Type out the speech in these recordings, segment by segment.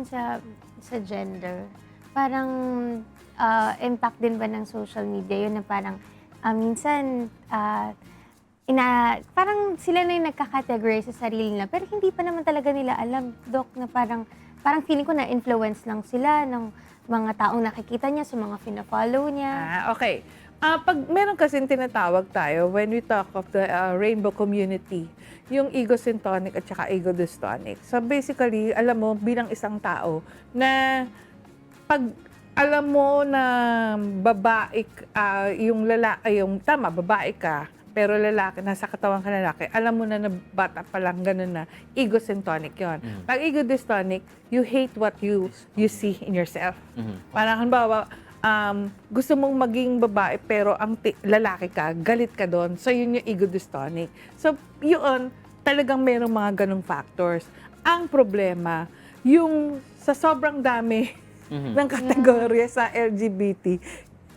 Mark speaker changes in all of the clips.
Speaker 1: dun sa, sa gender, parang ah, impact din ba ng social media yun na parang ah, minsan ah, ina, parang sila na yung nagka-categorize sa sarili nila pero hindi pa naman talaga nila alam, Doc, na parang parang feeling ko na influence lang sila ng mga taong nakikita niya sa mga fina-follow niya.
Speaker 2: Ah, okay. Ah, pag meron kasing tinatawag tayo when we talk of the ah, rainbow community, yung egosyntonic at saka ego-dystonic. So basically, alam mo, bilang isang tao, na pag alam mo na babae, ah, yung lalaki, yung tama, babae ka, pero lalaki, nasa katawan ka lalaki, alam mo na na bata pa lang ganun na, egosyntonic yon. Pag ego-dystonic, you hate what you you see in yourself. Parang halimbawa, um, gusto mong maging babae pero ang lalaki ka, galit ka doon. So, yun yung ego-dystonic. So, yun, talagang merong mga ganong factors. Ang problema, yung sa sobrang dami ng kategorya sa LGBT,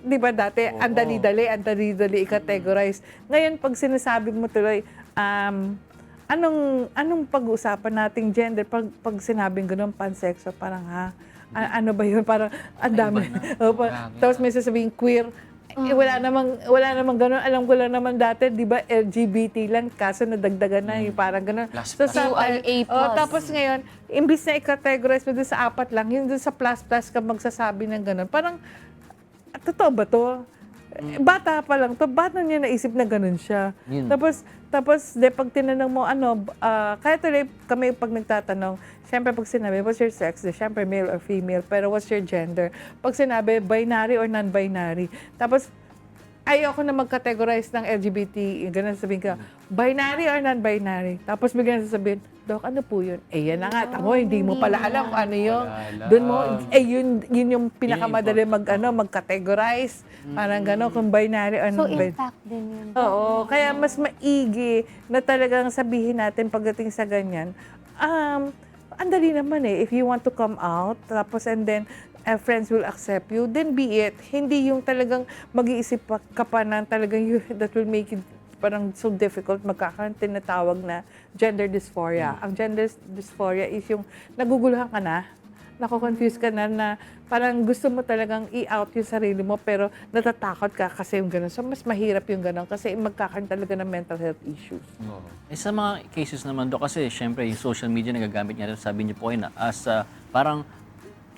Speaker 2: di ba dati, ang dali-dali, ang dali-dali i-categorize. Ngayon, pag sinasabi mo tuloy, um, anong anong pag-uusapan nating gender pag pag sinabing ganun pansexual parang ha a- ano ba yun? Parang ang dami. O, pa- tapos may sasabihin queer. Eh, wala namang wala namang ganun. Alam ko lang naman dati di ba LGBT lang kaso nadagdagan na yung parang ganun.
Speaker 3: Plus,
Speaker 2: so
Speaker 3: plus.
Speaker 2: sa
Speaker 1: QIA+.
Speaker 2: oh, tapos ngayon imbis na i-categorize mo dun sa apat lang yun dun sa plus plus ka magsasabi ng ganun. Parang "Ah, totoo ba to Eh, bata pa lang to, ba't na niya naisip na ganun siya?
Speaker 3: Yun.
Speaker 2: Tapos, tapos, de, pag tinanong mo, ano, ah, kaya tuloy kami pag nagtatanong, syempre pag sinabi, what's your sex? De, syempre male or female, pero what's your gender? Pag sinabi, binary or non-binary. Tapos, ayoko na mag-categorize ng LGBT, ganun sabihin ka, binary or non-binary. Tapos bigyan sasabihin, Dok, ano po yun? Eh, yan na nga, tamo, hindi mo pala alam kung ano yung, doon mo, eh, yun, yun yung pinakamadali mag, ano, mag-categorize. Parang gano'n, kung binary or
Speaker 1: So,
Speaker 2: non-binary.
Speaker 1: impact din yun.
Speaker 2: Oo, kaya mas maigi na talagang sabihin natin pagdating sa ganyan, um, ang dali naman eh, if you want to come out, tapos and then, uh, friends will accept you, then be it. Hindi yung talagang mag-iisip pa- ka pa na talagang you, that will make it parang so difficult magkakaroon tinatawag na gender dysphoria. Ang gender dysphoria is yung naguguluhan ka na, nako-confuse ka na na parang gusto mo talagang i-out yung sarili mo pero natatakot ka kasi yung gano'n. So, mas mahirap yung gano'n kasi magkakaroon talaga ng mental health issues.
Speaker 3: Eh, sa mga cases naman do kasi syempre yung social media nagagamit niya rin, sabi niyo po kayo na as a, parang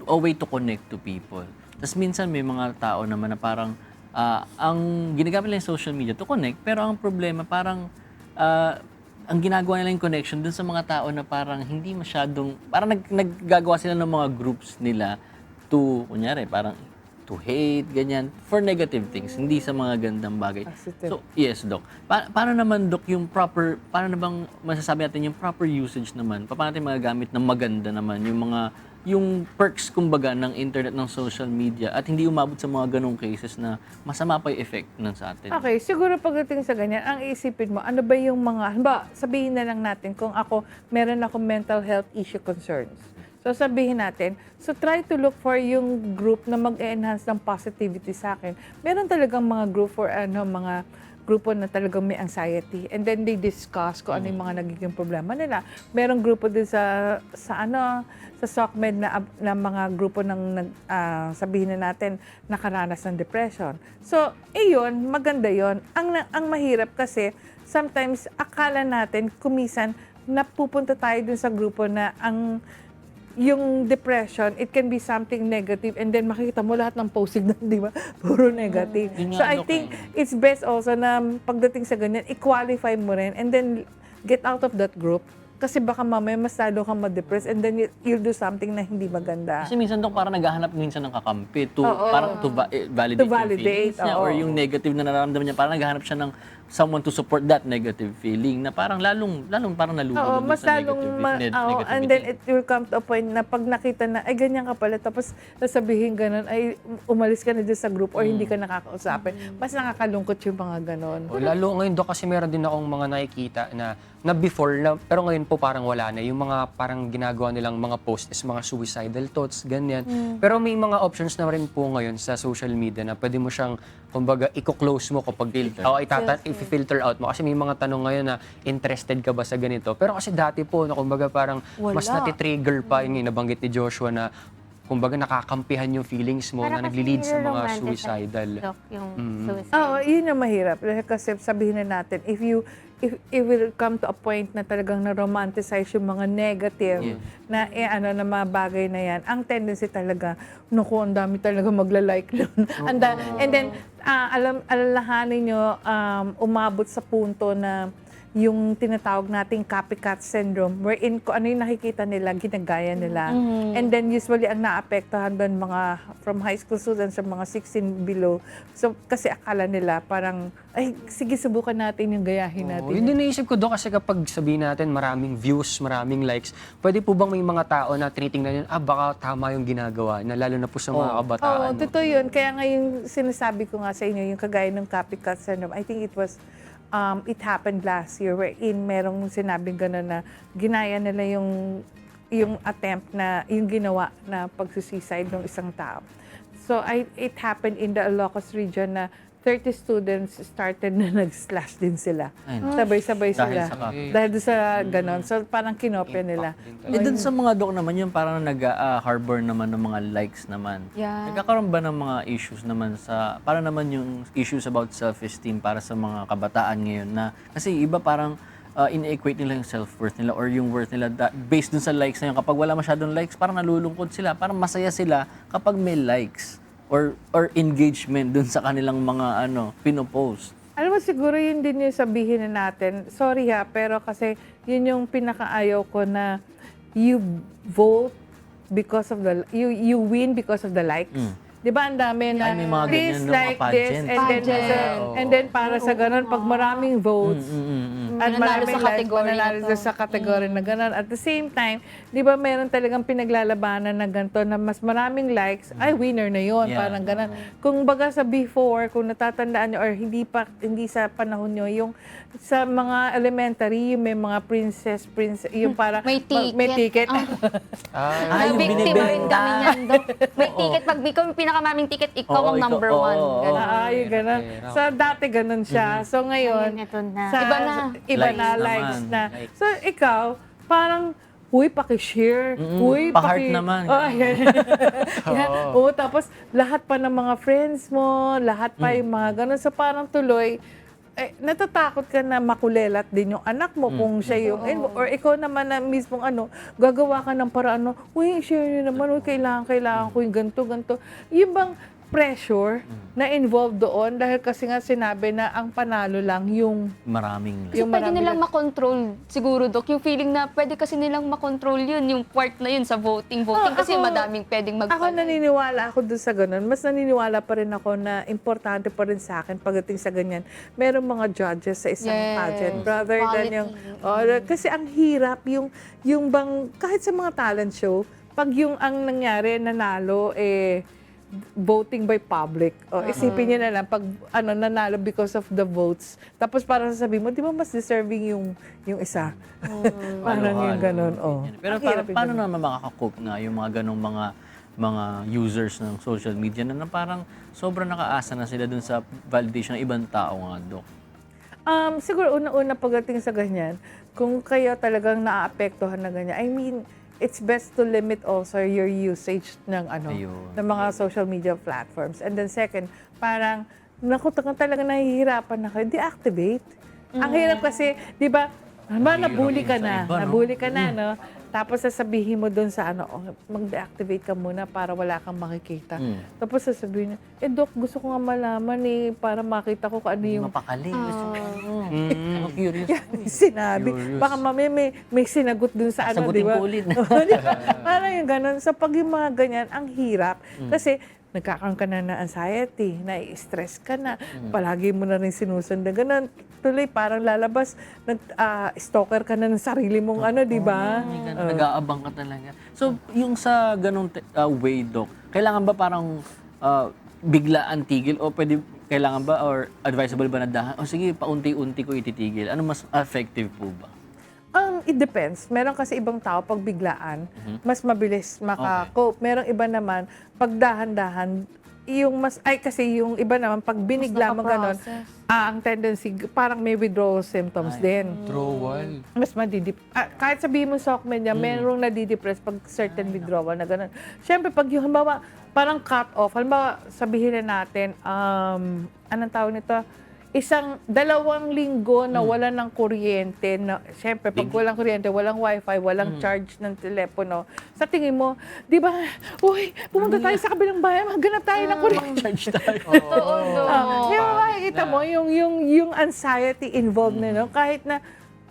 Speaker 3: a way to connect to people. Tapos minsan may mga tao naman na parang ah, ang ginagamit nila yung social media to connect pero ang problema parang ah, ang ginagawa nila yung connection dun sa mga tao na parang hindi masyadong parang nag, naggagawa sila ng mga groups nila to kunyari parang to hate ganyan for negative things hindi sa mga gandang bagay.
Speaker 2: Positive.
Speaker 3: So Yes, Doc. Pa- paano naman, Doc, yung proper, paano na bang masasabi natin yung proper usage naman? Pa- Paano natin magagamit ng maganda naman yung mga, yung perks, kumbaga, ng internet, ng social media at hindi umabot sa mga ganong cases na masama pa yung effect nun sa atin?
Speaker 2: Okay, siguro pagdating sa ganyan, ang isipin mo, ano ba yung mga, ba, sabihin na lang natin kung ako, meron ako mental health issue concerns. So sabihin natin, so try to look for yung group na mag-enhance ng positivity sa akin. Meron talagang mga group for ano, mga grupo na talagang may anxiety and then they discuss kung ano yung mga nagiging problema nila. Merong grupo din sa sa ano sa SOCMED na, na mga grupo ng ah, sabihin na natin nakaranas ng depression. So, iyon, maganda yon. Ang ang mahirap kasi sometimes akala natin kumisan napupunta tayo dun sa grupo na ang yung depression, it can be something negative and then makikita mo lahat ng posting na, di ba? Puro negative.
Speaker 3: Yun
Speaker 2: So I
Speaker 3: Dok,
Speaker 2: think
Speaker 3: eh.
Speaker 2: it's best also na pagdating sa ganyan, i-qualify mo rin and then get out of that group. Kasi baka mamaya mas lalo kang ma-depress and then you- you'll do something na hindi maganda.
Speaker 3: Kasi minsan, Doc, parang naghahanap minsan ng kakampi to,
Speaker 2: Oo.
Speaker 3: parang to, va- eh, validate,
Speaker 2: To validate,
Speaker 3: yung feelings niya
Speaker 2: oo.
Speaker 3: or yung negative na nararamdaman niya. Parang naghahanap siya ng someone to support that negative feeling na parang lalong, lalong parang nalulunod
Speaker 2: Oo, mas
Speaker 3: sa
Speaker 2: lalong,
Speaker 3: negative,
Speaker 2: ma-
Speaker 3: neg-
Speaker 2: oo,
Speaker 3: negativity.
Speaker 2: and then it will come to a point na pag nakita na, ay ganyan ka pala, tapos nasabihin ganun, ay umalis ka na dyan sa group or hindi ka nakakausapin. Mas nakakalungkot yung mga ganun.
Speaker 4: O, lalo ngayon do kasi meron din akong mga nakikita na na before na pero ngayon po parang wala na yung mga parang ginagawa nilang mga post is mga suicidal thoughts ganyan. Pero may mga options na rin po ngayon sa social media na pwede mo siyang kumbaga, i-close mo kapag
Speaker 3: Filter.
Speaker 4: Oo, itata- i-filter out mo. Kasi may mga tanong ngayon na interested ka ba sa ganito. Pero kasi dati po, na kumbaga parang mas
Speaker 5: Wala.
Speaker 4: natitrigger pa yung nabanggit ni Joshua na kumbaga nakakampihan yung feelings mo na nagli-lead sa mga suicidal.
Speaker 1: Yung
Speaker 4: Mm.
Speaker 1: suicide.
Speaker 2: Oo, yun ang mahirap. Kasi sabihin na natin, if you if it will come to a point na talagang na-romanticize yung mga negative
Speaker 3: Yeah.
Speaker 2: na eh, ano na mga bagay na yan, ang tendency talaga, naku, ang dami talaga magla-like nun. And then, and then ah, alam, alalahanin nyo, um, umabot sa punto na yung tinatawag nating copycat syndrome wherein kung ano yung nakikita nila, ginagaya nila. And then usually ang naapektuhan doon mga from high school students sa mga 16 below. So kasi akala nila parang, ay sige subukan natin yung gayahin natin.
Speaker 4: Oo, yun din naisip ko doon kasi kapag sabihin natin maraming views, maraming likes, pwede po bang may mga tao na tinitingnan yun, ah baka tama yung ginagawa, na lalo na po sa mga
Speaker 3: Oo.
Speaker 4: kabataan.
Speaker 2: Oo,
Speaker 4: no?
Speaker 2: totoo yun. Kaya nga yung sinasabi ko nga sa inyo, yung kagaya ng copycat syndrome, I think it was, um, it happened last year wherein merong sinabing gano'n na ginaya nila yung, yung attempt na, yung ginawa na pagsuicide ng isang tao. So I, it happened in the Ilocos region na 30 students started na nag-slash din sila.
Speaker 3: Ay,
Speaker 2: Sabay-sabay
Speaker 3: Dahil
Speaker 2: sila.
Speaker 3: sa.
Speaker 2: Dahil sa ganon. So parang kinopya nila.
Speaker 3: Eh, dun sa mga dok naman yung parang nag-harbor naman ng mga likes naman.
Speaker 5: Yeah.
Speaker 3: Nagkakaroon ba ng mga issues naman sa, para naman yung issues about self-esteem para sa mga kabataan ngayon na, kasi iba parang uh, in-equate nila yung self-worth nila or yung worth nila da- based dun sa likes na yun. Kapag wala masyadong likes, parang nalulungkot sila. Parang masaya sila kapag may likes or or engagement dun sa kanilang mga ano, pinopost.
Speaker 2: Alam mo, siguro yun din yung sabihin na natin. Sorry ha, pero kasi yun yung pinakaayaw ko na you vote because of the, you you win because of the likes.
Speaker 3: Mm.
Speaker 2: Di ba ang dami na,
Speaker 3: Ay, may mga
Speaker 2: please
Speaker 3: ganyan, no, mga
Speaker 2: like this,
Speaker 3: pageant.
Speaker 2: and then,
Speaker 5: Pageant.
Speaker 2: and then para sa ganun, pag maraming votes,
Speaker 3: Mm, mm, mm.
Speaker 2: At
Speaker 5: Mananalo
Speaker 2: maraming
Speaker 5: sa
Speaker 2: likes,
Speaker 5: category na to. Mm.
Speaker 2: sa kategory na gano'n. At the same time, di ba meron talagang pinaglalabanan na ganito na mas maraming likes, ay winner na yon
Speaker 3: Yeah.
Speaker 2: parang gano'n. Kung baga sa before, kung natatandaan nyo, or hindi pa, hindi sa panahon nyo, yung sa mga elementary, yung may mga princess, princess, yung para
Speaker 5: May
Speaker 2: may ticket.
Speaker 5: ticket.
Speaker 4: Ah,
Speaker 3: yung
Speaker 5: Biktima rin kami niyan, Dok. May ticket. Pag ikaw yung pinakamaming ticket, ikaw ang number one. Ganun.
Speaker 2: Ah, yung.
Speaker 4: Pera.
Speaker 2: So, dati gano'n siya. So, ngayon,
Speaker 1: Ayun, ito na.
Speaker 2: sa,
Speaker 5: Iba na.
Speaker 2: Iba
Speaker 3: Likes
Speaker 2: na,
Speaker 3: naman.
Speaker 2: likes na.
Speaker 3: Likes.
Speaker 2: So, ikaw, parang, Uy, paki-share.
Speaker 3: Mm-mm,
Speaker 2: Uy,
Speaker 3: pa-heart
Speaker 2: paki...
Speaker 3: naman.
Speaker 2: Oh, yan. Yan. Oo, tapos lahat pa ng mga friends mo, lahat pa yung mga ganun. So parang tuloy, eh, natatakot ka na makulelat din yung anak mo kung siya yung, eh, or ikaw naman na mismong ano, gagawa ka ng paraan, no, uy, share nyo naman, uy, kailangan, kailangan ko yung ganito, ganito. Yung bang pressure na involved doon dahil kasi nga sinabi na ang panalo lang yung
Speaker 3: Maraming
Speaker 5: Kasi
Speaker 2: Yung
Speaker 5: pwede
Speaker 2: marami
Speaker 5: nilang makontrol, siguro, Dok. Yung feeling na pwede kasi nilang makontrol yun, yung part na yun sa voting. Voting
Speaker 2: Ah,
Speaker 5: kasi
Speaker 2: ako-
Speaker 5: madaming pwedeng mag
Speaker 2: Ako naniniwala ako doon sa ganun. Mas naniniwala pa rin ako na importante pa rin sa akin pagdating sa ganyan. Merong mga judges sa isang
Speaker 5: Yes.
Speaker 2: pageant. Rather than yung... Oh, kasi ang hirap yung, yung bang... Kahit sa mga talent show, pag yung ang nangyari, nanalo, eh voting by public. O, isipin niyo na lang, pag ano, nanalo because of the votes, tapos parang sasabihin mo, di ba mas deserving yung, yung isa? parang yung ganun. Oh.
Speaker 3: Pero
Speaker 2: Ang
Speaker 3: para,
Speaker 2: hirap yung
Speaker 3: paano
Speaker 2: ganun.
Speaker 3: naman makaka-cope nga yung mga ganong mga mga users ng social media na, na parang sobrang nakaasa na sila dun sa validation ng ibang tao nga, Dok?
Speaker 2: Um, siguro una-una pagdating sa ganyan, kung kayo talagang naaapektuhan na ganyan, I mean, it's best to limit also your usage ng ano,
Speaker 3: Ayun.
Speaker 2: ng mga social media platforms. And then second, parang naku, talaga nahihirapan na kayo, deactivate. Ang hirap kasi, di ba, ba, nabully ka na,
Speaker 3: iba, no?
Speaker 2: nabully ka na, no? Tapos sasabihin mo doon sa ano, oh, mag-deactivate ka muna para wala kang makikita.
Speaker 3: Mm.
Speaker 2: Tapos sasabihin niya, eh Dok, gusto ko nga malaman eh, para makita ko kung ano yung
Speaker 3: Mapakali. Gusto ko.
Speaker 4: Mm.
Speaker 3: Ako curious.
Speaker 2: sinabi.
Speaker 4: Curious.
Speaker 2: Baka mamaya may, may sinagot dun sa ano, di
Speaker 3: Sagutin
Speaker 2: ba?
Speaker 3: ko ulit.
Speaker 2: Di ba? Parang yung ganun. So pag yung mga ganyan, ang hirap.
Speaker 3: Mm.
Speaker 2: Kasi nagkakaroon ka na ng anxiety, na-stress ka na,
Speaker 3: Mm.
Speaker 2: palagi mo na rin sinusundan. Ganun, tuloy parang lalabas, nag, ah, stalker ka na ng sarili mong ano, di ba?
Speaker 3: Ay, ganun, Nag-aabang ka talaga. So, yung sa ganong te- uh, way, Dok, kailangan ba parang uh, biglaan tigil o pwede, kailangan ba or advisable ba na dahan? O sige, paunti-unti ko ititigil. Ano mas effective po ba?
Speaker 2: It depends. Meron kasi ibang tao, pag biglaan,
Speaker 3: Mhm.
Speaker 2: mas mabilis maka-cope. Merong iba naman, pag dahan-dahan, yung mas, ay kasi yung iba naman, pag binigla mo
Speaker 5: nakaprocess.
Speaker 2: ah, ang tendency, parang may withdrawal symptoms din.
Speaker 4: Withdrawal.
Speaker 2: Mas madidip. Ah, kahit sabihin mo sa media, merong nadidepress pag certain withdrawal na gano'n. Siyempre, pag yung halimbawa, parang cut off, halimbawa, sabihin na natin, um, anong tawag nito? Isang, dalawang linggo na wala ng kuryente. Na, siyempre, pag walang kuryente, walang wifi, walang charge ng telepono. Sa tingin mo, di ba, uy, pumunta tayo sa kabilang bayan, maghanap tayo ng kuryente.
Speaker 3: Charge tayo.
Speaker 5: Totoo, no.
Speaker 2: Ah, Di ba makikita mo yung, yung, yung anxiety involved na, no? Kahit na,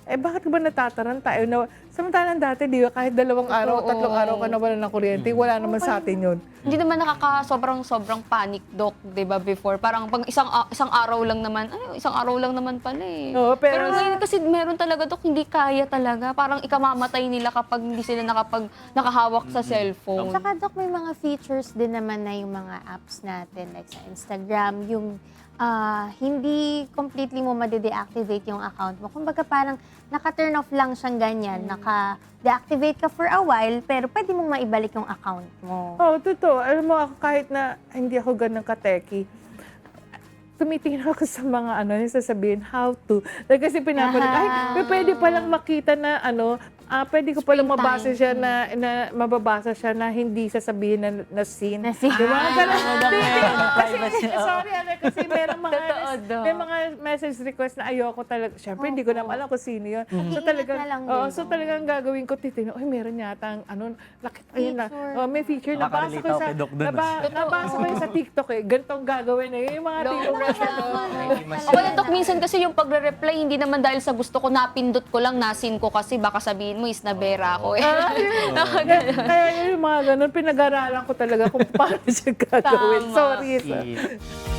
Speaker 2: eh bakit ba natataran tayo na, samantalang dati, di ba, kahit dalawang araw,
Speaker 5: Totoo.
Speaker 2: tatlong araw ka na wala ng kuryente, wala naman sa atin yun.
Speaker 5: Hindi naman nakaka sobrang sobrang panic doc, 'di ba before? Parang pag isang a- isang araw lang naman, ay isang araw lang naman pala eh.
Speaker 2: Oo, pero-
Speaker 5: ngayon kasi meron talaga doc, hindi kaya talaga. Parang ikamamatay nila kapag hindi sila nakapag nakahawak sa cellphone.
Speaker 1: Saka, Dok, may mga features din naman na yung mga apps natin, like sa Instagram, yung ah, hindi completely mo made-deactivate yung account mo. Kumbaga parang naka-turn off lang siyang ganyan, naka-deactivate ka for a while, pero pwede mong maibalik yung account mo.
Speaker 2: Oo, totoo. Alam mo, ako kahit na hindi ako ganun kateki, tumitingin ako sa mga ano, yung sasabihin, how to. Dahil kasi pinapanood, ay, may pwede palang makita na ano, ah, pwede ko palang
Speaker 1: Screen
Speaker 2: mabasa
Speaker 1: time.
Speaker 2: siya na, na, mababasa siya na hindi sasabihin na, na scene.
Speaker 1: Na scene.
Speaker 2: Di ba? Ganun.
Speaker 3: Dok, meron ng privacy. Oo.
Speaker 2: Sorry, ano, kasi merong mga,
Speaker 5: Totoo, Dok.
Speaker 2: may mga message request na ayoko talaga. Siyempre, hindi ko naman alam kung sino yun. So
Speaker 1: Mag-iingat
Speaker 2: talagang,
Speaker 1: na lang
Speaker 2: oo,
Speaker 1: din,
Speaker 2: so talagang gagawin ko, titignan, uy, meron yata ang, ano, lakit, ayun na.
Speaker 1: Feature.
Speaker 2: Oh, may feature, nabasa
Speaker 3: Makakarelate
Speaker 2: ko
Speaker 3: ako
Speaker 2: sa,
Speaker 3: kay Doc dun,
Speaker 2: naba,
Speaker 5: ah.
Speaker 2: nabasa ko yun sa TikTok eh. Ganitong gagawin eh. Yung mga TikTok na
Speaker 5: Ako na doc, minsan kasi yung pagre-reply, hindi naman dahil sa gusto ko, napindot ko lang, nasin ko kasi baka sabihin mo is nabera ako eh.
Speaker 2: Kaya yung mga ganun, pinag-aralan ko talaga kung paano siya gagawin.
Speaker 5: Tama.
Speaker 2: Sorry. sorry.
Speaker 4: Yes.